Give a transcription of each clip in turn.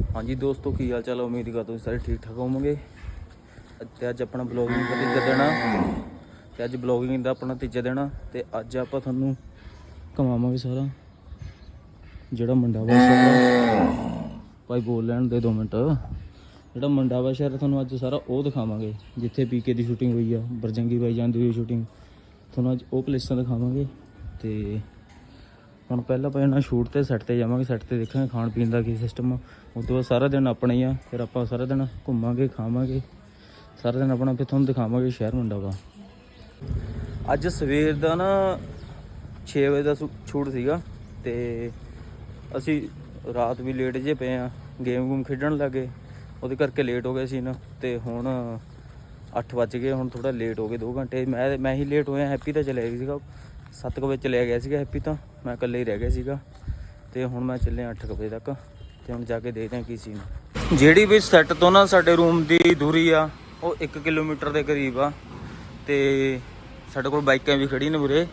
ਹਾਂਜੀ ਦੋਸਤੋ, ਕੀ ਹਾਲ ਚਾਲ ਉਮੀਦ ਕਰਦਾ ਤੁਸੀਂ ਸਾਰੇ ਠੀਕ ਠਾਕ ਹੋਵੋਗੇ। ਤੇ ਅੱਜ ਆਪਣਾ ਬਲੌਗਿੰਗ ਦਾ ਤੀਜਾ ਦਿਨ ਆ। ਤੇ ਅੱਜ ਬਲੌਗਿੰਗ ਦਾ ਆਪਣਾ ਤੀਜਾ ਦਿਨ ਆ। ਤੇ ਅੱਜ ਆਪਾਂ ਤੁਹਾਨੂੰ ਘਮਾਵਾਂਗੇ ਸਾਰਾ। ਜਿਹੜਾ ਮੰਡਾਵਾ ਸ਼ਹਿਰ ਆ। ਭਾਈ ਬੋਲ ਲੈਣ ਦੇ 2 ਮਿੰਟ। ਜਿਹੜਾ ਮੰਡਾਵਾ ਸ਼ਹਿਰ ਤੁਹਾਨੂੰ ਅੱਜ ਸਾਰਾ ਉਹ ਦਿਖਾਵਾਂਗੇ। ਜਿੱਥੇ ਪੀਕੇ ਦੀ ਸ਼ੂਟਿੰਗ ਹੋਈ ਆ, ਬਰਜੰਗੀ ਬਾਈ ਜਾਂਦੀ ਹੋਈ ਸ਼ੂਟਿੰਗ ਤੁਹਾਨੂੰ ਅੱਜ ਉਹ ਪਲੇਸਾਂ ਦਿਖਾਵਾਂਗੇ। ਤੇ ਹੁਣ ਪਹਿਲਾਂ ਪਹਿਲਾਂ ਇਹਨਾਂ ਸ਼ੂਟ ਤੇ ਸੈੱਟ ਤੇ ਜਾਵਾਂਗੇ ਸੈੱਟ ਤੇ ਦੇਖਾਂਗੇ ਖਾਣ ਪੀਣ ਦਾ ਕੀ ਸਿਸਟਮ ਆ। ਉਸ ਤੋਂ ਬਾਅਦ ਸਾਰਾ ਦਿਨ ਆਪਣਾ ਹੀ ਆ, ਫਿਰ ਆਪਾਂ ਸਾਰਾ ਦਿਨ ਘੁੰਮਾਂਗੇ, ਖਾਵਾਂਗੇ। ਸਾਰਾ ਦਿਨ ਆਪਣਾ ਫਿਰ ਤੁਹਾਨੂੰ ਦਿਖਾਵਾਂਗੇ ਸ਼ਹਿਰ ਮੁੰਡਾ ਵਾ। ਅੱਜ ਸਵੇਰ ਦਾ ਨਾ 6 ਵਜੇ ਦਾ ਛੂਟ ਸੀਗਾ ਤੇ ਅਸੀਂ ਰਾਤ ਵੀ ਲੇਟ ਜੇ ਪਏ ਆ ਗੇਮ ਗੂਮ ਖੇਡਣ ਲੱਗੇ। ਉਹਦੇ ਕਰਕੇ ਲੇਟ ਹੋ ਗਏ ਸੀ ਨਾ, ਤੇ ਹੁਣ 8 ਵੱਜ ਗਏ, ਹੁਣ ਥੋੜਾ ਲੇਟ ਹੋ ਗਏ 2 ਘੰਟੇ। ਮੈਂ ਮੈਂ ਹੀ ਲੇਟ ਹੋਇਆ, ਹੈਪੀ ਤਾਂ ਚਲਿਆ ਗਿਆ ਸੀਗਾ। 7 ਵਜੇ ਚਲਿਆ ਗਿਆ ਸੀਗਾ ਹੈਪੀ ਤਾਂ। ਮੈਂ ਇਕੱਲੇ ਹੀ ਰਹਿ ਗਿਆ ਸੀਗਾ ਤੇ ਹੁਣ ਮੈਂ ਚੱਲਿਆ 8 ਵਜੇ ਤੱਕ ਤੇ ਹੁਣ ਜਾ ਕੇ ਦੇਖਦੇ ਹਾਂ ਕੀ ਸੀਨ ਜਿਹੜੀ ਵੀ ਸੈੱਟ ਤੋਂ ਨਾ ਸਾਡੇ ਰੂਮ ਦੀ ਦੂਰੀ ਆ, ਉਹ 1 ਕਿਲੋਮੀਟਰ ਦੇ ਕਰੀਬ ਆ ਤੇ ਸਾਡੇ ਕੋਲ ਬਾਈਕਾਂ ਵੀ ਖੜੀ ਨੇ ਉਰੇ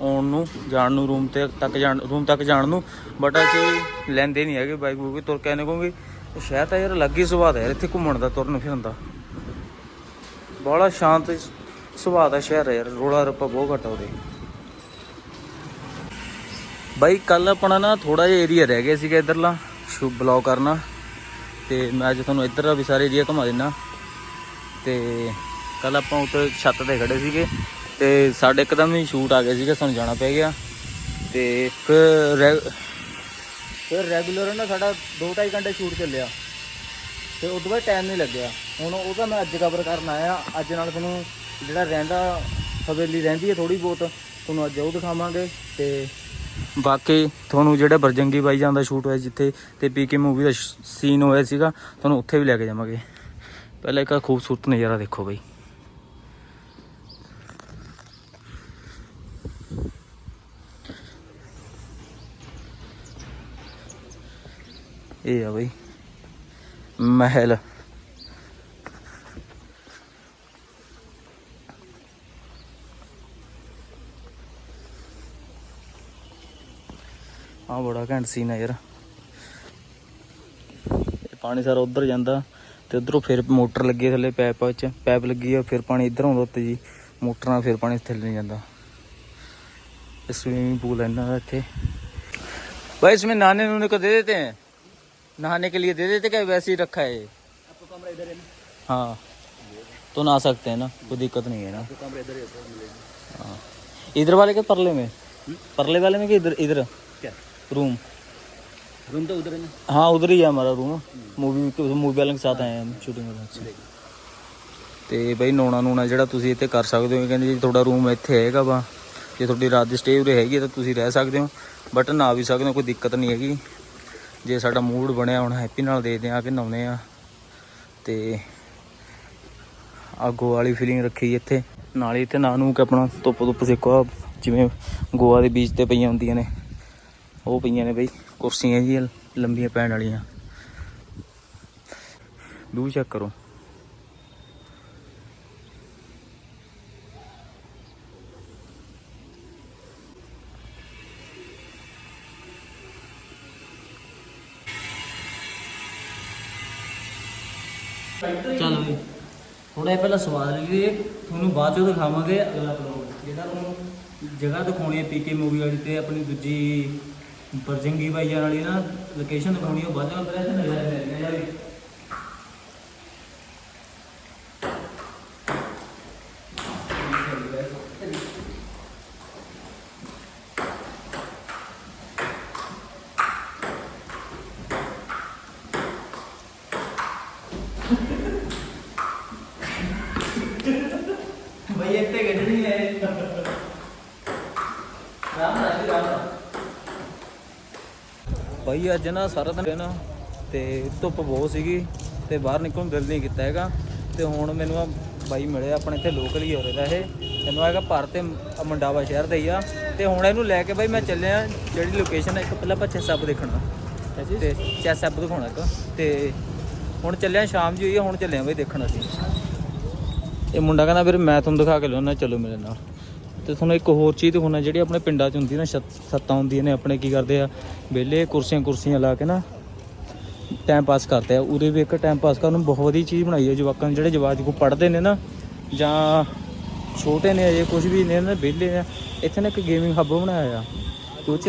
ਆਉਣ ਨੂੰ, ਜਾਣ ਨੂੰ ਰੂਮ ਤੇ ਤੱਕ ਜਾਣ ਰੂਮ ਤੱਕ ਜਾਣ ਨੂੰ ਬਟ ਅਸੀਂ ਲੈਂਦੇ ਨਹੀਂ ਹੈਗੇ ਬਾਈਕ ਬੂਕ, ਤੁਰ ਕੇ ਆਨੇ ਕਿਉਂਕਿ ਸ਼ਹਿਰ ਤਾਂ ਯਾਰ ਅਲੱਗ ਹੀ ਸੁਭਾਅ ਦਾ ਯਾਰ, ਇੱਥੇ ਘੁੰਮਣ ਦਾ, ਤੁਰਨ ਫਿਰਨ ਦਾ। ਬੜਾ ਸ਼ਾਂਤ ਸੁਭਾਅ ਦਾ ਸ਼ਹਿਰ ਹੈ ਯਾਰ ਰੋਲਾ ਰੱਪਾ ਬਹੁਤ ਘੱਟ ਆ ਉਰੇ ਬਾਈ, ਕੱਲ ਆਪਣਾ ਨਾ ਥੋੜਾ ਜਿਹਾ ਏਰੀਆ ਰਹਿ ਗਿਆ ਸੀਗਾ ਇਧਰਲਾ, ਸ਼ੂ ਬਲੌਕ ਕਰਨਾ। ਤੇ ਮੈਂ ਅੱਜ ਤੁਹਾਨੂੰ ਇੱਧਰ ਦਾ ਵੀ ਸਾਰੇ ਏਰੀਆ ਘੁਮਾ ਦਿੰਨਾ। ਤੇ ਕੱਲ ਆਪਾਂ ਉੱਤੇ ਛੱਤ ਤੇ ਖੜੇ ਸੀਗੇ। ਤੇ ਸਾਡੇ ਇੱਕਦਮ ਹੀ ਸ਼ੂਟ ਆ ਗਿਆ ਸੀਗਾ, ਸਾਨੂੰ ਜਾਣਾ ਪੈ ਗਿਆ। ਤੇ ਫਿਰ ਰੈ- ਫਿਰ ਰੈਗੂਲਰ ਨਾ ਸਾਡਾ 2.5 ਘੰਟੇ ਸ਼ੂਟ ਚੱਲਿਆ। ਤੇ ਤੋਂ ਬਾਅਦ ਟਾਈਮ ਨਹੀਂ ਲੱਗਿਆ। ਹੁਣ ਉਹਦਾ ਮੈਂ ਅੱਜ ਕਵਰ ਕਰਨ ਆਇਆ। ਅੱਜ ਨਾਲ ਤੁਹਾਨੂੰ ਜਿਹੜਾ ਰਹਿੰਦਾ, ਹਵੇਲੀ ਰਹਿੰਦੀ ਹੈ ਥੋੜੀ ਬਹੁਤ, ਤੁਹਾਨੂੰ ਅੱਜ ਉਹ ਦਿਖਾਵਾਂਗੇ। ਤੇ ਬਾਕੀ ਤੁਹਾਨੂੰ ਜਿਹੜਾ ਬਰਜੰਗੀ ਬਾਈ ਜਾਂਦਾ ਸ਼ੂਟ ਹੋਇਆ ਜਿੱਥੇ ਤੇ ਪੀਕੇ ਮੂਵੀ ਦਾ ਸੀਨ ਹੋਇਆ ਸੀਗਾ, ਤੁਹਾਨੂੰ ਉੱਥੇ ਵੀ ਲੈ ਕੇ ਜਾਵਾਂਗੇ। ਪਹਿਲਾਂ ਇੱਕ ਖੂਬਸੂਰਤ ਨਜ਼ਾਰਾ ਦੇਖੋ ਬਾਈ। ਇਹ ਆ ਬਈ, ਮਹਿਲ। ਆ ਬੜਾ ਘੈਂਟ ਸੀਨ ਆ ਯਾਰ ਇਹ ਪਾਣੀ ਸਾਰਾ ਉਧਰ ਜਾਂਦਾ ਤੇ ਉਧਰੋਂ ਫਿਰ ਮੋਟਰ ਲੱਗੀ ਹੈ ਥੱਲੇ ਪੈਪ ਵਿੱਚ ਪੈਪ ਲੱਗੀ ਆ ਫਿਰ ਪਾਣੀ ਇੱਧਰ ਆਉਂਦਾ ਉੱਤੇ ਜੀ ਮੋਟਰ ਨਾਲ ਫਿਰ ਪਾਣੀ ਥੱਲੇ ਨਹੀਂ ਜਾਂਦਾ ਇਹ स्विमिंग पूल है ना थे भाई इसमें नहाने नहाने को दे देते हैं नहाने के लिए दे देते क्या वैसे ही रखा है ये आपको कमरा इधर है ना हाँ तो नहा सकते हैं ना कोई दिक्कत नहीं है ना आपको कमरा इधर है तो मिलेगा हाँ इधर वाले के परले में परले वाले में कि इधर इधर क्या रूम रूम तो उधर है ना हाँ उधर ही है हमारा रूम मूवी मूवी वाले के साथ आए हैं हम शूटिंग करने ਤੇ ਬਈ ਨੋਣਾ ਨੂਣਾ ਜਿਹੜਾ ਤੁਸੀਂ ਇੱਥੇ ਕਰ ਸਕਦੇ ਹੋ ਕਹਿੰਦੇ ਜੀ ਤੁਹਾਡਾ ਰੂਮ ਇੱਥੇ ਹੈਗਾ ਵਾ ਜੇ ਤੁਹਾਡੀ ਰਾਤ ਦੀ ਸਟੇ ਉਰੇ ਹੈਗੀ ਹੈ ਤਾਂ ਤੁਸੀਂ ਰਹਿ ਸਕਦੇ ਹੋ ਬਟ ਨਾ ਵੀ ਸਕਦੇ ਹੋ ਕੋਈ ਦਿੱਕਤ ਨਹੀਂ ਹੈਗੀ ਜੇ ਸਾਡਾ ਮੂਡ ਬਣਿਆ ਹੁਣ ਹੈਪੀ ਨਾਲ ਦੇਖਦੇ ਆ ਕਿ ਨਹਾਉਂਦੇ ਆ ਤੇ ਆ ਗੋਆ ਵਾਲੀ ਫੀਲਿੰਗ ਰੱਖੀ ਇੱਥੇ ਨਾਲੇ ਇੱਥੇ ਨਾ ਨੂੰ ਕਿ ਆਪਣਾ ਧੁੱਪ ਧੁੱਪ ਸੇਕੋ ਆਹ ਜਿਵੇਂ ਗੋਆ ਦੇ ਬੀਚ ਤੇ ਪਈਆਂ ਹੁੰਦੀਆਂ ਨੇ ਉਹ ਪਈਆਂ ਨੇ ਬਈ, ਕੁਰਸੀਆਂ ਜੀ, ਲੰਬੀਆਂ ਪੈਣ ਵਾਲੀਆਂ। ਦੂ ਚੈੱਕ ਕਰੋ। ਚੱਲ ਬਈ ਥੋੜਾ ਜਿਹਾ ਪਹਿਲਾਂ ਸਵਾਦ ਲਈਏ। ਤੁਹਾਨੂੰ ਬਾਅਦ ਚੋਂ ਦਿਖਾਵਾਂਗੇ, ਅਗਲਾ ਬਲੌਗ ਜਿਹੜਾ ਤੁਹਾਨੂੰ ਜਗ੍ਹਾ ਦਿਖਾਉਣੀ ਹੈ ਪੀਕੇ ਮੂਵੀ ਵਾਲੀ ਤੇ ਆਪਣੀ ਦੂਜੀ ਪਰ ਬਰਜੰਗੀ ਬਾਈ ਵਾਲੀ ਨਾ ਲੋਕੇਸ਼ਨ ਦਿਖਾਉਣੀ ਉਹ ਬਾਅਦ ਚੋਂ ਅੰਦਰ ਇੱਥੇ ਨਜ਼ਰ ਲੈਣੀ ਹੈ ਜੀ ਬਈ ਇੱਥੇ ਗੱਡਣੀ ਹੈ ਰਾਮ ਰਾਮ ਰਾਮ ਭਾਈ ਅੱਜ ਨਾ ਸਾਰਾ ਦਿਨ ਨਾ ਤੇ ਧੁੱਪ ਬਹੁਤ ਸੀਗੀ ਤੇ ਬਾਹਰ ਨਿਕਲਣ ਨੂੰ ਦਿਲ ਨਹੀਂ ਕੀਤਾ ਹੈਗਾ। ਤੇ ਹੁਣ ਮੈਨੂੰ ਆ ਬਾਈ ਮਿਲੇ ਆਪਣੇ ਇੱਥੇ ਲੋਕਲ ਹੀ ਹੋ ਰਿਹਾ ਇਹ ਇਹਨੂੰ ਹੈਗਾ ਭਾਰਤ ਤੇ ਮੰਡਾਵਾ ਸ਼ਹਿਰ ਦਾ ਹੀ ਆ। ਤੇ ਹੁਣ ਇਹਨੂੰ ਲੈ ਕੇ ਬਾਈ ਮੈਂ ਚੱਲਿਆ ਜਿਹੜੀ ਲੋਕੇਸ਼ਨ ਹੈ ਇੱਕ ਪਹਿਲਾਂ ਆਪਾਂ ਚੈਸਅਪ ਦੇਖਣਾ ਤੇ ਚੈਸਅਪ ਦਿਖਾਉਣਾ ਇੱਕ। ਤੇ ਹੁਣ ਚੱਲਿਆ ਸ਼ਾਮ ਜੀ ਹੋਈ ਆ ਹੁਣ ਚੱਲਿਆ ਬਾਈ ਦੇਖਣ ਅਸੀਂ। ਇਹ ਮੁੰਡਾ ਕਹਿੰਦਾ ਵੀਰ ਮੈਂ ਤੁਹਾਨੂੰ ਦਿਖਾ ਕੇ ਲਿਆਉਣਾ ਚਲੋ ਮੇਰੇ ਨਾਲ। ਤੇ ਤੁਹਾਨੂੰ ਇੱਕ ਹੋਰ ਚੀਜ਼ ਦਿਖਾਉਣਾ, ਜਿਹੜੀ ਆਪਣੇ ਪਿੰਡਾਂ 'ਚ ਹੁੰਦੀ ਨਾ, ਛੱਤ- ਛੱਤਾਂ ਹੁੰਦੀਆਂ ਨੇ, ਆਪਣੇ ਕੀ ਕਰਦੇ ਆ, ਵਿਹਲੇ ਕੁਰਸੀਆਂ ਕੁਰਸੀਆਂ ਲਾ ਕੇ ਨਾ ਟਾਈਮ ਪਾਸ ਕਰਦੇ ਆ। ਉਰੇ ਵੀ ਇੱਕ ਟਾਈਮ ਪਾਸ ਕਰਨ ਨੂੰ ਬਹੁਤ ਵਧੀਆ ਚੀਜ਼ ਬਣਾਈ ਹੈ ਜਵਾਕਾਂ ਨੂੰ ਜਿਹੜੇ ਜਵਾਕ ਕੋ ਪੜ੍ਹਦੇ ਨੇ ਨਾ, ਜਾਂ ਛੋਟੇ ਨੇ ਅਜੇ ਕੁਝ ਵੀ ਨੇ, ਨਾ ਵਿਹਲੇ ਨੇ ਇੱਥੇ ਨਾ ਇੱਕ ਗੇਮਿੰਗ ਹੱਬ ਬਣਾਇਆ ਆ। ਕੁਝ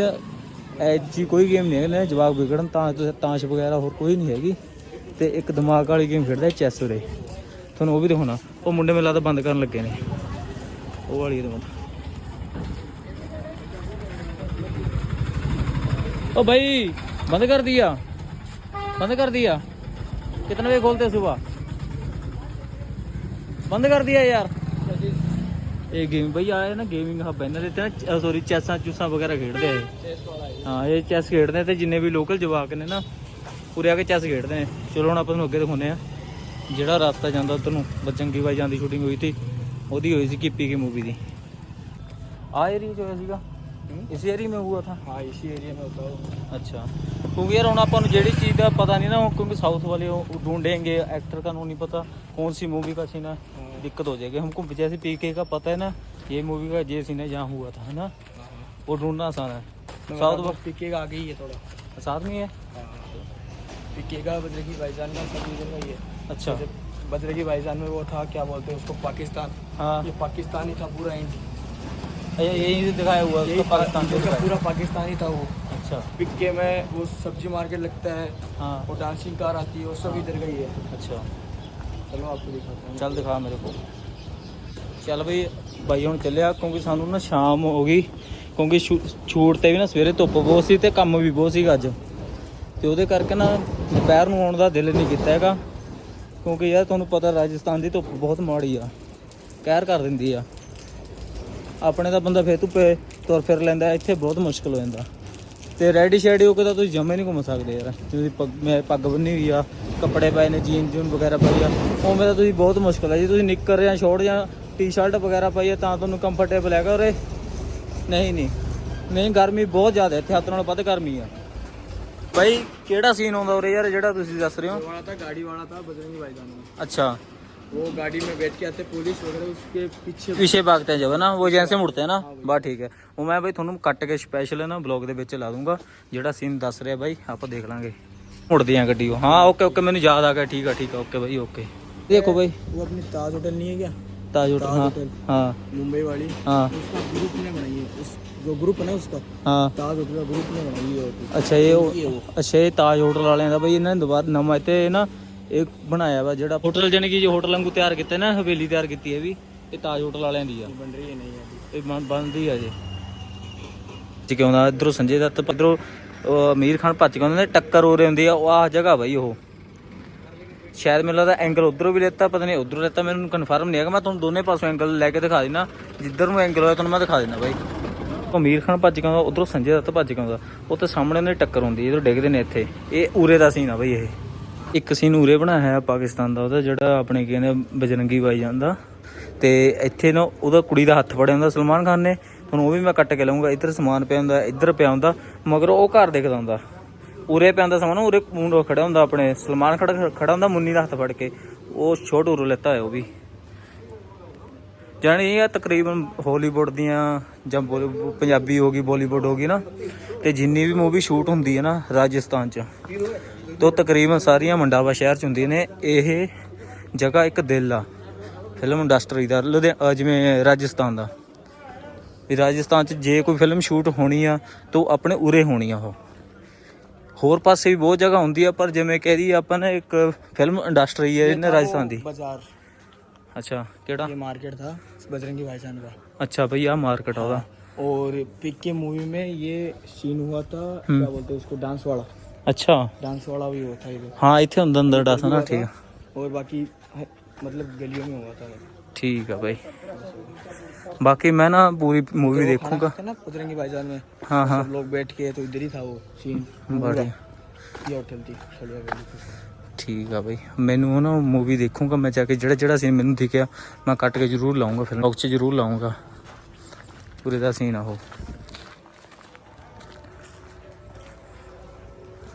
ਐਜੀ ਕੋਈ ਗੇਮ ਨਹੀਂ ਹੈਗੀ ਜਵਾਕ ਵਿਗੜਨ, ਤਾਂ ਤਾਸ਼ ਵਗੈਰਾ ਹੋਰ ਕੋਈ ਨਹੀਂ ਹੈਗੀ। ਤੇ ਇੱਕ ਦਿਮਾਗ ਵਾਲੀ ਗੇਮ ਖੇਡਦਾ ਚੈਸ ਉਰੇ। ਤੁਹਾਨੂੰ ਉਹ ਵੀ ਦਿਖਾਉਣਾ। ਉਹ ਮੁੰਡੇ ਮੇਲਾ ਤਾਂ ਬੰਦ ਕਰਨ ਲੱਗੇ ਨੇ। ਉਹ ਵਾਲੀ ਦੇ ओ भाई बंद कर दिया बंद कर दिया कितने बजे खोलते हैं सुबह बंद कर दिया यार ਇਹ ਗੇਮ ਬਈ ਆਇਆ ਨਾ ਗੇਮਿੰਗ ਹੱਬ ਇਹਨਾਂ ਦੇ ਤੇ ਨਾ ਸੌਰੀ ਚੈਸਾਂ ਚੂਸਾਂ ਵਗੈਰਾ ਖੇਡਦੇ ਆ ਇਹ ਹਾਂ ਇਹ ਚੈਸ ਖੇਡਦੇ ਆ ਤੇ ਜਿੰਨੇ ਵੀ ਲੋਕਲ ਜਵਾਕ ਨੇ ਨਾ ਉਰੇ ਆ ਕੇ ਚੈਸ ਖੇਡਦੇ ਨੇ ਚਲੋ ਹੁਣ ਆਪਾਂ ਤੁਹਾਨੂੰ ਅੱਗੇ ਦਿਖਾਉਂਦੇ ਆ ਜਿਹੜਾ ਰਸਤਾ ਜਾਂਦਾ ਉਧਰ ਨੂੰ ਬਚੰਗੀ ਬਾਈ ਜਾਂਦੀ ਸ਼ੂਟਿੰਗ ਹੋਈ ਸੀ ਉਹਦੀ ਹੋਈ ਸੀ ਕਿੱਪੀ ਕੀ ਮੂਵੀ ਦੀ ਆ ਏਰੀਆ ਚ ਹੋਇਆ ਸੀਗਾ हम्म? इसी एरिया में हुआ था? हाँ इसी एरिया में होता ਹੂੰ अच्छा। क्योंकि यार ਹੁਣ आपको जी चीज़ का पता नहीं ना ਨਾ क्योंकि साउथ वाले ढूंढेंगे एक्टर का नहीं पता कौन सी मूवी का सीन है हाँ। दिक्कत हो जाएगी। हमको जैसे पीके का पता है ना ये मूवी का ये सीन है जहाँ हुआ था है ना? हाँ। वो ढूंढना आसान है। साउथ वक्त पीके का आगे ही है थोड़ा। साथ नहीं है हाँ, तो पीके का बजरगी भाईजान का सब रीजन का ही है। अच्छा। बजरगी भाईजान में वो था क्या बोलते हैं उसको पाकिस्तान। हाँ। ये पाकिस्तान ही था पूरा इंडिया यही से दिखाया हुआ है यही उसका पाकिस्तान से उसका दिखाया। पूरा पाकिस्तानी था वो अच्छा पिक्के में वो सब्जी मार्केट लगता है हाँ वो डांसिंग कार आती है वो सब इधर का ही है अच्छा चलो आपको दिखाता हूँ ਚੱਲ ਦਿਖਾ ਮੇਰੇ ਕੋਲ ਚੱਲ ਬਈ ਬਾਈ ਹੁਣ ਚੱਲਿਆ ਕਿਉਂਕਿ ਸਾਨੂੰ ਨਾ ਸ਼ਾਮ ਹੋ ਗਈ ਕਿਉਂਕਿ ਸ਼ੂ- ਸ਼ੂਟ ਤੇ ਵੀ ਨਾ ਸਵੇਰੇ ਧੁੱਪ ਬਹੁਤ ਸੀ ਤੇ ਕੰਮ ਵੀ ਬਹੁਤ ਸੀਗਾ ਅੱਜ ਤੇ ਉਹਦੇ ਕਰਕੇ ਨਾ ਦੁਪਹਿਰ ਨੂੰ ਆਉਣ ਦਾ ਦਿਲ ਨਹੀਂ ਕੀਤਾ ਹੈਗਾ ਕਿਉਂਕਿ ਯਾਰ ਤੁਹਾਨੂੰ ਪਤਾ ਰਾਜਸਥਾਨ ਦੀ ਧੁੱਪ ਬਹੁਤ ਮਾੜੀ ਆ ਕਹਿਰ ਕਰ ਦਿੰਦੀ ਆ ਆਪਣੇ ਤਾਂ ਬੰਦਾ ਫੇਰ ਧੁੱਪੇ ਤੁਰ ਫਿਰ ਲੈਂਦਾ ਇੱਥੇ ਬਹੁਤ ਮੁਸ਼ਕਲ ਹੋ ਜਾਂਦਾ। ਤੇ ਰੈਡੀ ਸ਼ੈਡੀ ਹੋ ਕੇ ਤਾਂ ਤੁਸੀਂ ਜੰਮੇ ਨਹੀਂ ਘੁੰਮ ਸਕਦੇ ਯਾਰ। ਤੁਸੀਂ ਪੱਗ ਮੈਂ ਪੱਗ ਬੰਨੀ ਹੋਈ ਆ ਕੱਪੜੇ ਪਾਏ ਨੇ ਜੀਨ ਜੂਨ ਵਗੈਰਾ ਪਾਈ ਆ। ਉਵੇਂ ਤਾਂ ਤੁਸੀਂ ਬਹੁਤ ਮੁਸ਼ਕਲ ਹੈ ਜੇ ਤੁਸੀਂ ਨਿੱਕਰ ਜਾਂ ਸ਼ੋਰਟ ਜਾਂ ਟੀ-ਸ਼ਰਟ ਵਗੈਰਾ ਪਾਈ ਆ ਤਾਂ ਤੁਹਾਨੂੰ ਕੰਫਰਟੇਬਲ ਹੈਗਾ ਉਰੇ। ਨਹੀਂ ਨਹੀਂ। ਨਹੀਂ ਗਰਮੀ ਬਹੁਤ ਜ਼ਿਆਦਾ ਇੱਥੇ ਹੱਥ ਨਾਲੋਂ ਵੱਧ ਗਰਮੀ ਆ। ਭਾਈ ਕਿਹੜਾ ਸੀਨ ਆਉਂਦਾ ਉਰੇ ਯਾਰ ਜਿਹੜਾ ਤੁਸੀਂ ਦੱਸ ਰਹੇ ਹੋ? ਵਾਲਾ ਤਾਂ ਗਾੜੀ ਵਾਲਾ ਤਾਂ ਬਜਰੰਗੀ ਬਾਈ ਦਾ ਅੱਛਾ। वो गाड़ी में बैठ के आते पुलिस वगैरह उसके पीछे पीछे भागते हैं जब है ना वो जैसे मुड़ते हैं ना ਬਾ ਠੀਕ ਹੈ ਉਹ ਮੈਂ ਬਈ ਤੁਹਾਨੂੰ ਕੱਟ ਕੇ ਸਪੈਸ਼ਲ ਨਾ ਬਲੌਗ ਦੇ ਵਿੱਚ ਲਾ ਦੂੰਗਾ ਜਿਹੜਾ ਸੀਨ ਦੱਸ ਰਿਹਾ ਬਾਈ ਆਪਾਂ ਦੇਖ ਲਾਂਗੇ ਮੁੜਦੀ ਆ ਗੱਡੀ ਉਹ ਹਾਂ ਓਕੇ ਓਕੇ ਮੈਨੂੰ ਯਾਦ ਆ ਗਿਆ ਠੀਕ ਆ ਠੀਕ ਆ ਓਕੇ ਬਾਈ ਓਕੇ ਦੇਖੋ ਬਾਈ वो अपनी ताज होटल नहीं है क्या ਤਾਜ ਹੋਟਲ ਤਾਜ ਹਾਂ ਹੋਟਲ। ਹਾਂ मुंबई वाली ਹਾਂ उसका ग्रुप ने बनाई है उस जो ग्रुप है ना उसका ਹਾਂ ताज होटल का ग्रुप ने बनाई है होटल ਅੱਛਾ ਇਹ ਉਹ- ਅੱਛਾ ਇਹ ਤਾਜ ਹੋਟਲ ਵਾਲਿਆਂ ਦਾ ਬਈ ਇਹਨਾਂ ਨੇ ਦੁਬਾਰਾ ਨਵਾਂ ਤੇ ਨਾ ਇਹ ਬਣਾਇਆ ਵਾ ਜਿਹੜਾ ਹੋਟਲ ਜਾਨੀ ਕਿ ਜੋ ਹੋਟਲ ਵਾਂਗੂ ਤਿਆਰ ਕੀਤਾ ਨਾ ਹਵੇਲੀ ਤਿਆਰ ਕੀਤੀ ਹੈ ਵੀ ਇਹ ਤਾਜ ਹੋਟਲ ਵਾਲਿਆਂ ਦੀ ਆ। ਬਣ ਨਹੀਂ ਆ ਇਹ ਬਣਦੀ ਆ ਜੇ ਜੀ ਕਿਉਂ ਇਧਰੋਂ ਸੰਜੇ ਦੱਤ ਇਧਰੋਂ ਅਮੀਰ ਖਾਨ ਭੱਜ ਕੇ ਆਉਂਦੇ ਨੇ ਟੱਕਰ ਹੋ ਰਹੀ ਹੁੰਦੀ ਆ ਉਹ ਆਹ ਜਗ੍ਹਾ ਬਾਈ ਉਹ। ਸ਼ਾਇਦ ਮੈਨੂੰ ਲੱਗਦਾ ਐਂਗਲ ਉਧਰੋਂ ਵੀ ਲੈਤਾ ਪਤਾ ਨਹੀਂ ਉਧਰੋਂ ਲੈਤਾ ਮੈਨੂੰ ਕਨਫਰਮ ਨਹੀਂ ਹੈਗਾ। ਮੈਂ ਤੁਹਾਨੂੰ ਦੋਨੇ ਪਾਸੋਂ ਐਂਗਲ ਲੈ ਕੇ ਦਿਖਾ ਦੇਣਾ ਜਿੱਧਰ ਨੂੰ ਐਂਗਲ ਹੋਇਆ ਤੁਹਾਨੂੰ ਮੈਂ ਦਿਖਾ ਦੇਣਾ ਬਾਈ। ਅਮੀਰ ਖਾਨ ਭੱਜ ਕੇ ਆਉਂਦਾ ਉਧਰੋਂ ਸੰਜੇ ਦੱਤ ਭੱਜ ਕੇ ਆਉਂਦਾ। ਉੱਥੇ ਸਾਹਮਣੇ ਉਹਨੇ ਟੱਕਰ ਹੁੰਦੀ ਜਦੋਂ ਡਿੱਗਦੇ ਨੇ ਇੱਥੇ। ਇਹ ਉਰੇ ਦਾ ਸੀਨ ਆ ਬਾਈ ਇਹ। ਇੱਕ ਸੀਨ ਉਰੇ ਬਣਾਇਆ ਹੈ ਪਾਕਿਸਤਾਨ ਦਾ, ਉਹਦਾ ਜਿਹੜਾ ਆਪਣੇ ਕਹਿੰਦੇ ਬਜਰੰਗੀ ਬਾਈ ਜਾਂਦਾ ਤੇ ਇੱਥੇ ਨਾ ਉਹਦਾ ਕੁੜੀ ਦਾ ਹੱਥ ਫੜਿਆ ਹੁੰਦਾ, ਸਲਮਾਨ ਖਾਨ ਨੇ। ਤੁਹਾਨੂੰ ਉਹ ਵੀ ਮੈਂ ਕੱਟ ਕੇ ਲਾਉਂਗਾ ਇੱਧਰ ਸਮਾਨ ਪਿਆ ਹੁੰਦਾ, ਇੱਧਰ ਪਿਆ ਹੁੰਦਾ, ਮਗਰ ਉਹ ਘਰ ਦੇਖਦਾ ਹੁੰਦਾ। ਉਰੇ ਪਿਆ ਹੁੰਦਾ ਸਮਾਨ, ਉਰੇ ਮੁੰਡਾ ਖੜਾ ਹੁੰਦਾ ਆਪਣੇ, ਸਲਮਾਨ ਖੜਾ ਖੜਾ ਹੁੰਦਾ ਮੁੰਨੀ ਦਾ ਹੱਥ ਫੜ ਕੇ। ਉਹ ਛੋਟ ਉਰੋਂ ਲੈਤਾ ਹੋਇਆ ਉਹ ਵੀ। ਜਾਣੀ ਇਹ ਤਕਰੀਬਨ ਹਾਲੀਵੁੱਡ ਦੀਆਂ, ਜਾਂ ਬੋਲੀ- ਪੰਜਾਬੀ ਹੋ ਗਈ ਬਾਲੀਵੁੱਡ ਹੋ ਗਈ ਨਾ, ਤੇ ਜਿੰਨੀ ਵੀ ਮੂਵੀ ਸ਼ੂਟ ਹੁੰਦੀ ਹੈ ਨਾ, ਰਾਜਸਥਾਨ 'ਚ ਤੋਂ ਤਕਰੀਬਨ ਸਾਰੀਆਂ ਮੰਡਾਵਾ ਸ਼ਹਿਰ 'ਚ ਹੁੰਦੀਆਂ ਨੇ ਇਹ ਜਗ੍ਹਾ ਇੱਕ ਦਿਲ ਆ ਫਿਲਮ ਇੰਡਸਟਰੀ ਦਾ ਲੁਧਿਆ- ਅਹ ਜਿਵੇਂ ਰਾਜਸਥਾਨ ਦਾ ਵੀ ਰਾਜਸਥਾਨ 'ਚ ਜੇ ਕੋਈ ਫਿਲਮ ਸ਼ੂਟ ਹੋਣੀ ਆ ਤਾਂ ਉਹ ਆਪਣੇ ਉਰੇ ਹੋਣੀ ਆ ਉਹ ਹੋਰ ਪਾਸੇ ਵੀ ਬਹੁਤ ਜਗ੍ਹਾ ਹੁੰਦੀ ਆ ਪਰ ਜਿਵੇਂ ਕਹਿ ਦਈਏ ਆਪਾਂ ਨੇ ਇੱਕ ਫਿਲਮ ਇੰਡਸਟਰੀ ਹੈ ਇਹਨਾਂ ਰਾਜਸਥਾਨ ਦੀ बाजार ਅੱਛਾ ਕਿਹੜਾ ये मार्केट था बजरंगी भाईजान का ਅੱਛਾ ਭਈ ਆ ਮਾਰਕੀਟ ਆ ਉਹਦਾ और पिक के मूवी में ये सीन हुआ था क्या बोलते हैं उसको डांस वाला ਅੱਛਾ डांस वाला भी हुआ था इधर ਹਾਂ ਇੱਥੇ ਹੁੰਦਾ ਅੰਦਰ ਡਾਸ ਨਾ ਠੀਕ ਆ और बाकी है- मतलब गलियों में हुआ था ਠੀਕ ਆ ਭਾਈ ਬਾਕੀ ਮੈਂ ਨਾ ਪੂਰੀ ਮੂਵੀ ਦੇਖੂੰਗਾ था ना बजरंगी भाईजान में ਹਾਂ ਹਾਂ सब लोग बैठ के तो इधर ही था वो सीन बड़ी ये होटल थी खड़िया वैली की। ਠੀਕ ਆ ਭਾਈ ਮੈਨੂੰ ਨਾ ਮੂਵੀ ਦੇਖੂੰਗਾ ਮੈਂ ਜਾ ਕੇ ਜਿਹੜਾ ਜਿਹੜਾ ਸੀਨ ਮੈਨੂੰ ਦਿਖਿਆ ਮੈਂ ਕੱਟ ਕੇ ਜ਼ਰੂਰ ਲਾਉਂਗਾ ਫਿਰ ਬਾਕਸ 'ਚ ਜ਼ਰੂਰ ਲਾਉਂਗਾ ਪੂਰੇ ਦਾ ਸੀਨ ਆ ਉਹ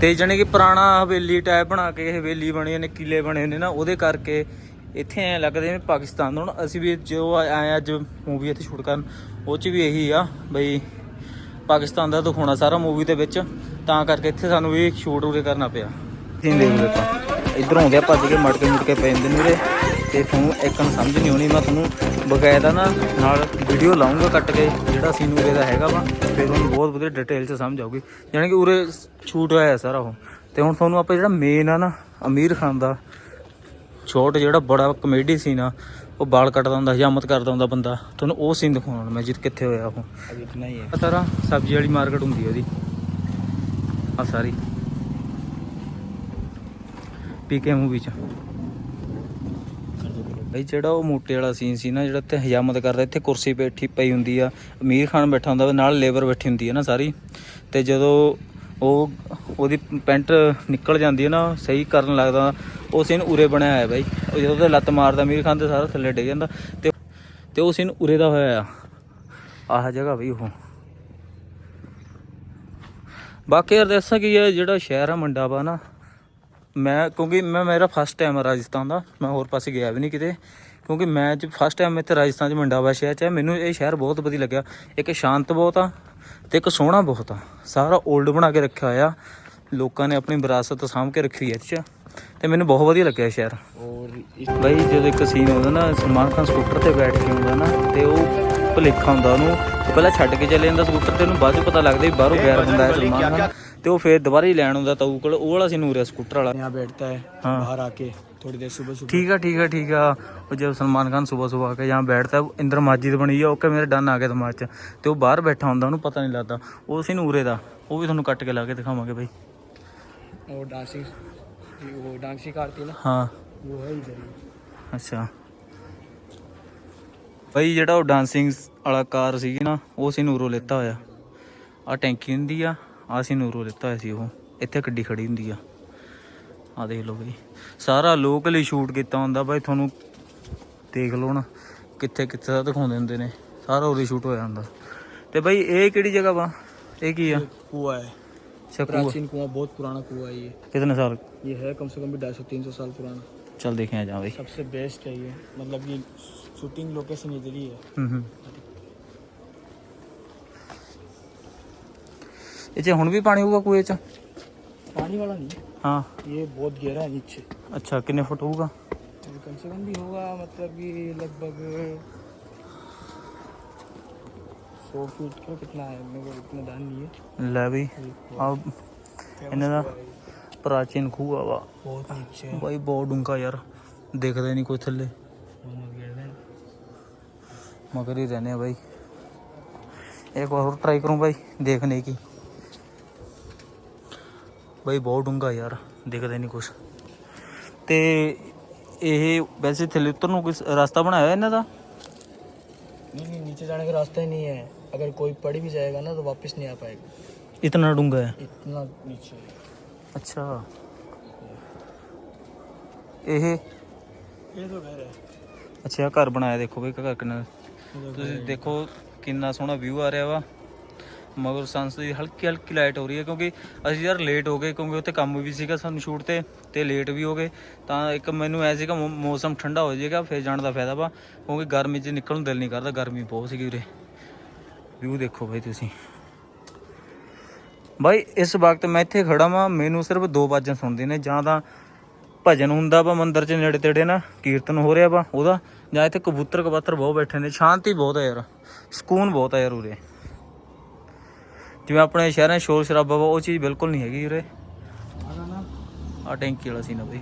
ਤੇ ਜਾਣੀ ਕਿ ਪੁਰਾਣਾ ਹਵੇਲੀ ਟਾਈਪ ਬਣਾ ਕੇ ਹਵੇਲੀ ਬਣੀ ਨੇ ਕਿਲੇ ਬਣੇ ਨੇ ਨਾ, ਉਹਦੇ ਕਰਕੇ ਇੱਥੇ ਐ ਲੱਗਦੇ ਨੇ ਪਾਕਿਸਤਾਨ ਦਾ ਹੁਣ ਅਸੀਂ ਵੀ ਜੋ ਆਏ ਅੱਜ ਮੂਵੀ ਇੱਥੇ ਸ਼ੂਟ ਕਰਨ, ਉਹ ਚ ਵੀ ਇਹੀ ਆ ਬਈ ਪਾਕਿਸਤਾਨ ਦਾ ਦਿਖਾਉਣਾ ਸਾਰਾ ਮੂਵੀ ਦੇ ਵਿੱਚ, ਤਾਂ ਕਰਕੇ ਇੱਥੇ ਸਾਨੂੰ ਵੀ ਸ਼ੂਟ ਉਰੇ ਕਰਨਾ ਪਿਆ। ਸੀਨ ਦੇਖ ਲਓ ਇਧਰੋਂ ਆਉਂਦੇ ਭੱਜ ਕੇ ਮਟਕੇ ਮੁਟਕੇ ਪੈ ਜਾਂਦੇ ਨੇ ਉਰੇ ਤੇ ਤੁਹਾਨੂੰ ਇੱਕ ਨੂੰ ਸਮਝ ਨਹੀਂ ਆਉਣੀ ਮੈਂ ਤੁਹਾਨੂੰ ਬਕਾਇਦਾ ਨਾ ਨਾਲ ਵੀਡੀਓ ਲਾਉਂਗਾ ਕੱਟ ਕੇ ਜਿਹੜਾ ਸੀਨ ਉਰੇ ਦਾ ਹੈਗਾ ਵਾ ਫਿਰ ਤੁਹਾਨੂੰ ਬਹੁਤ ਵਧੀਆ ਡਿਟੇਲ 'ਚ ਸਮਝ ਆਊਗੀ। ਯਾਨੀ ਕਿ ਉਰੇ ਛੂਟ ਹੋਇਆ ਸਾਰਾ ਉਹ। ਤੇ ਹੁਣ ਤੁਹਾਨੂੰ ਆਪਾਂ ਜਿਹੜਾ ਮੇਨ ਆ ਨਾ ਅਮੀਰ ਖਾਨ ਦਾ ਛੋਟ ਜਿਹੜਾ ਬੜਾ ਕਮੇਡੀ ਸੀਨ ਆ ਉਹ ਬਾਲ ਕੱਟਦਾ ਹੁੰਦਾ ਹਜਾਮਤ ਕਰਦਾ ਹੁੰਦਾ ਬੰਦਾ। ਤੁਹਾਨੂੰ ਉਹ ਸੀਨ ਦਿਖਾਉਣਾ ਮੈਂ ਜਿੱਤ ਕਿੱਥੇ ਹੋਇਆ ਉਹ। ਨਹੀਂ ਹੈ ਸਾਰਾ ਸਬਜ਼ੀ ਵਾਲੀ ਮਾਰਕੀਟ ਹੁੰਦੀ ਉਹਦੀ। ਆ ਸਾਰੀ। ਪੀਕੇ ਮੂਵੀ ਚ। ਬਈ ਜਿਹੜਾ ਉਹ ਮੋਟੇ ਵਾਲਾ ਸੀਨ ਸੀ ਨਾ ਜਿਹੜਾ ਇੱਥੇ ਹਜਾਮਤ ਕਰਦਾ ਇੱਥੇ ਕੁਰਸੀ ਬੈਠੀ ਪਈ ਹੁੰਦੀ ਆ ਅਮੀਰ ਖਾਨ ਬੈਠਾ ਹੁੰਦਾ ਵਾ, ਨਾਲ ਲੇਬਰ ਬੈਠੀ ਹੁੰਦੀ ਹੈ ਨਾ ਸਾਰੀ। ਤੇ ਜਦੋਂ ਉਹ ਉਹਦੀ ਪੈਂਟ ਨਿਕਲ ਜਾਂਦੀ ਹੈ ਨਾ ਸਹੀ ਕਰਨ ਲੱਗਦਾ ਉਹ ਸੀਨ ਉਰੇ ਬਣਿਆ ਹੋਇਆ ਬਾਈ। ਉਹ ਜਦੋਂ ਤੇ ਲੱਤ ਮਾਰਦਾ ਅਮੀਰ ਖਾਨ ਤੇ ਸਾਰਾ ਥੱਲੇ ਡਿੱਗ ਜਾਂਦਾ। ਤੇ ਤੇ ਉਹ ਸੀਨ ਉਰੇ ਦਾ ਹੋਇਆ ਆ। ਆਹ ਜਗ੍ਹਾ ਬਈ ਉਹ। ਬਾਕੀ ਯਾਰ ਦੱਸਾਂ ਕਿ ਹੈ ਜਿਹੜਾ ਸ਼ਹਿਰ ਆ ਮੰਡਾ ਵਾ ਨਾ ਮੈਂ ਕਿਉਂਕਿ ਮੈਂ ਮੇਰਾ ਫਸਟ ਟਾਈਮ ਆ ਰਾਜਸਥਾਨ ਦਾ। ਮੈਂ ਹੋਰ ਪਾਸੇ ਗਿਆ ਵੀ ਨਹੀਂ ਕਿਤੇ। ਕਿਉਂਕਿ ਮੈਂ ਜ ਫਸਟ ਟਾਈਮ ਇੱਥੇ ਰਾਜਸਥਾਨ 'ਚ ਮੰਡਾਵਾ ਸ਼ਹਿਰ 'ਚ ਮੈਨੂੰ ਇਹ ਸ਼ਹਿਰ ਬਹੁਤ ਵਧੀਆ ਲੱਗਿਆ। ਇੱਕ ਸ਼ਾਂਤ ਬਹੁਤ ਆ ਤੇ ਇੱਕ ਸੋਹਣਾ ਬਹੁਤ ਆ। ਸਾਰਾ 올ਡ ਬਣਾ ਕੇ ਰੱਖਿਆ ਹੋਇਆ। ਲੋਕਾਂ ਨੇ ਆਪਣੀ ਵਿਰਾਸਤ ਸਾਂਭ ਕੇ ਰੱਖੀ ਹੈ ਇੱਥੇ ਤੇ ਮੈਨੂੰ ਬਹੁਤ ਵਧੀਆ ਲੱਗਿਆ ਸ਼ਹਿਰ। ਔਰ ਬਾਈ ਜਦੋਂ ਇੱਕ ਸੀਨ ਆਉਂਦਾ ਨਾ ਸਲਮਾਨ ਖਾਨ ਸਕੂਟਰ ਤੇ ਬੈਠ ਕੇ ਆਉਂਦਾ ਨਾ ਤੇ ਉਹ ਭੁਲੇਖਾ ਹੁੰਦਾ ਉਹਨੂੰ ਉਹ ਪਹਿਲਾਂ ਛੱਡ ਕੇ ਚੱਲੇ ਜਾਂਦਾ ਸਕੂਟਰ ਤੇ ਉਹਨੂੰ ਬਾਅਦ ਚ ਪਤਾ ਲੱਗਦਾ ਵੀ ਬਾਹਰੋਂ ਗੈਰ ਹੁੰਦਾ ਹੈ ਸਲਮਾਨ ਖਾਨ ਤੇ ਉਹ ਫੇਰ ਦੁਬਾਰਾ ਹੀ ਲੈਣ ਆਉਂਦਾ ਤਾਊ ਕੋਲ ਉਹ ਵਾਲਾ ਸੀਨ ਹੋ ਰਿਹਾ ਸਕੂਟਰ ਵਾਲਾ यहाँ बैठता है हाँ। बाहर आके थोड़ी देर सुबह सुबह ठीक है ठीक है ठीक है ਉਹ ਜਦ ਸਲਮਾਨ ਖਾਨ ਸਵੇਰ ਸਵੇਰ ਆ ਕੇ यहाँ बैठता है इंद्र मस्जिद बनी है ओके ਮੇਰੇ ਡਨ ਆ ਗਿਆ ਦਿਮਾਗ 'ਚ ਤੇ ਉਹ ਬਾਹਰ ਬੈਠਾ ਹੁੰਦਾ ਉਹਨੂੰ ਪਤਾ ਨਹੀਂ ਲੱਗਦਾ ਉਹ ਸੀ ਨੂਰੇ ਦਾ ਉਹ ਵੀ ਤੁਹਾਨੂੰ ਕੱਟ ਕੇ ਲਾ ਕੇ ਦਿਖਾਵਾਂਗੇ ਬਾਈ और डांसिंग वो डांस सिखाती है ना ਹਾਂ वो है इधर ही ਅੱਛਾ ਬਈ ਜਿਹੜਾ ਉਹ ਡਾਂਸਿੰਗ ਵਾਲਾ ਕਾਰ ਸੀਗੀ ਨਾ ਉਹ ਸੀ ਨੂਰੋ ਲੈਤਾ ਹੋਇਆ ਆ ਟੈਂਕੀ ਹੁੰਦੀ ਆ ਆ ਸੀ ਨੂਰੋ ਲੈਤਾ ਹੋਇਆ ਸੀ ਉਹ ਇੱਥੇ ਗੱਡੀ ਖੜੀ ਹੁੰਦੀ ਆ ਆ ਦੇਖ ਲਓ ਬਈ ਸਾਰਾ ਲੋਕਲ ਹੀ ਸ਼ੂਟ ਕੀਤਾ ਹੁੰਦਾ ਬਾਈ ਤੁਹਾਨੂੰ ਦੇਖ ਲਓ ਨਾ ਕਿੱਥੇ ਕਿੱਥੇ ਦਾ ਦਿਖਾਉਂਦੇ ਹੁੰਦੇ ਨੇ ਸਾਰਾ ਉਰੇ ਸ਼ੂਟ ਹੋਇਆ ਹੁੰਦਾ ਤੇ ਬਈ ਇਹ ਕਿਹੜੀ ਜਗ੍ਹਾ ਵਾ ਇਹ ਕੀ ਆ कुआ है ਅੱਛਾ ਕੂਆ प्राचीन कुआं बहुत पुराना कुआ है ये ਕਿਤਨੇ ਸਾਲ ये है कम से कम भी ढाई सौ तीन सौ साल पुराना ਚੱਲ ਦੇਖਿਆ ਜਾ ਬਈ सबसे बेस्ट है ये मतलब कि शूटिंग लोकेशन इधर ही है ਹੂੰ ਹੂੰ ਇਹ 'ਚ ਹੁਣ ਵੀ ਪਾਣੀ ਹੋਊਗਾ ਕੂਏ 'ਚ पानी वाला नहीं ਹਾਂ ये बहुत गहरा है नीचे ਅੱਛਾ ਕਿੰਨੇ ਫੁੱਟ ਹੋਊਗਾ तो कम से कम भी होगा मतलब कि लगभग सौ फीट का कितना है मेरे को इतना ध्यान नहीं है ਲੈ ਵੀ ये ਆ famous ਇਹਨਾਂ ਦਾ कुआं है ये। ਪ੍ਰਾਚੀਨ ਖੂਹ ਆ ਵਾ बहुत नीचे है ਬਾਈ ਬਹੁਤ ਡੂੰਘਾ ਯਾਰ ਦਿਖਦਾ ਹੀ ਨਹੀਂ ਕੋਈ ਥੱਲੇ बहुत गहरा है ਮਗਰ ਹੀ ਰਹਨੇ ਆ ਬਾਈ ਇੱਕ ਵਾਰ ਹੋਰ ਟਰਾਈ ਕਰੂੰ ਬਾਈ ਦੇਖਣੇ ਕੀ ਬਾਈ ਬਹੁਤ ਡੂੰਘਾ ਯਾਰ ਦਿਖਦਾ ਹੀ ਨਹੀਂ ਕੁਛ ਤੇ ਇਹ ਵੈਸੇ ਥੱਲੇ ਉਤਰਨ ਨੂੰ ਕੋਈ ਰਸਤਾ ਬਣਾਇਆ ਹੋਇਆ ਇਹਨਾਂ ਦਾ नहीं नहीं नीचे जाने का रास्ता ही नहीं है अगर कोई पड़ भी जाएगा ना तो वापस नहीं आ पाएगा ਇਤਨਾ ਡੂੰਘਾ ਹੈ इतना नीचे है ਅੱਛਾ। ਇਹ? ਇਹ ਤਾਂ ਘਰ ਹੈ। ਅੱਛਾ ਆਹ ਘਰ ਬਣਾਇਆ ਦੇਖੋ ਬਈ ਘਰ ਕਿੰਨਾ ਤੁਸੀਂ ਦੇਖੋ ਕਿੰਨਾ ਸੋਹਣਾ ਵਿਊ ਆ ਰਿਹਾ ਵਾ। ਮਗਰ ਸੰਸ ਦੀ ਹਲਕੀ ਹਲਕੀ ਲਾਈਟ ਹੋ ਰਹੀ ਹੈ ਕਿਉਂਕਿ ਅਸੀਂ ਯਾਰ ਲੇਟ ਹੋ ਗਏ ਕਿਉਂਕਿ ਉੱਥੇ ਕੰਮ ਵੀ ਸੀਗਾ ਸਾਨੂੰ ਸ਼ੂਟ ਤੇ ਤੇ ਲੇਟ ਵੀ ਹੋ ਗਏ। ਤਾਂ ਇੱਕ ਮੈਨੂੰ ਐ ਸੀਗਾ ਮੌਸਮ ਠੰਡਾ ਹੋ ਜਾਏਗਾ ਫਿਰ ਜਾਣ ਦਾ ਫਾਇਦਾ ਵਾ। ਕਿਉਂਕਿ ਗਰਮੀ 'ਚ ਨਿਕਲਣ ਨੂੰ ਦਿਲ ਨਹੀਂ ਕਰਦਾ ਗਰਮੀ ਬਹੁਤ ਸੀਗੀ ਵੀਰੇ ਵਿਊ ਦੇਖੋ ਬਈ ਤੁਸੀਂ। ਬਾਈ, ਇਸ ਵਕਤ ਮੈਂ ਇੱਥੇ ਖੜਾ ਵਾਂ, ਮੈਨੂੰ ਸਿਰਫ ਦੋ ਆਵਾਜ਼ਾਂ ਸੁਣਦੇ ਨੇ, ਜਾਂ ਤਾਂ ਭਜਨ ਹੁੰਦਾ ਵਾ ਮੰਦਿਰ 'ਚ ਨੇੜੇ ਤੇੜੇ ਨਾ, ਕੀਰਤਨ ਹੋ ਰਿਹਾ ਵਾ ਉਹਦਾ, ਜਾਂ ਇੱਥੇ ਕਬੂਤਰ ਕਬੂਤਰ ਬਹੁਤ ਬੈਠੇ ਨੇ, ਸ਼ਾਂਤੀ ਬਹੁਤ ਹੈ ਯਾਰ, ਸਕੂਨ ਬਹੁਤ ਆ ਯਾਰ ਉਰੇ। ਜਿਵੇਂ ਆਪਣੇ ਸ਼ਹਿਰਾਂ 'ਚ ਸ਼ੋਰ ਸ਼ਰਾਬਾ ਵਾ, ਉਹ ਚੀਜ਼ ਬਿਲਕੁਲ ਨਹੀਂ ਹੈਗੀ ਉਰੇ। ਆ ਟੈਂਕੀ ਵਾਲਾ ਸੀ ਨਾ ਬਈ।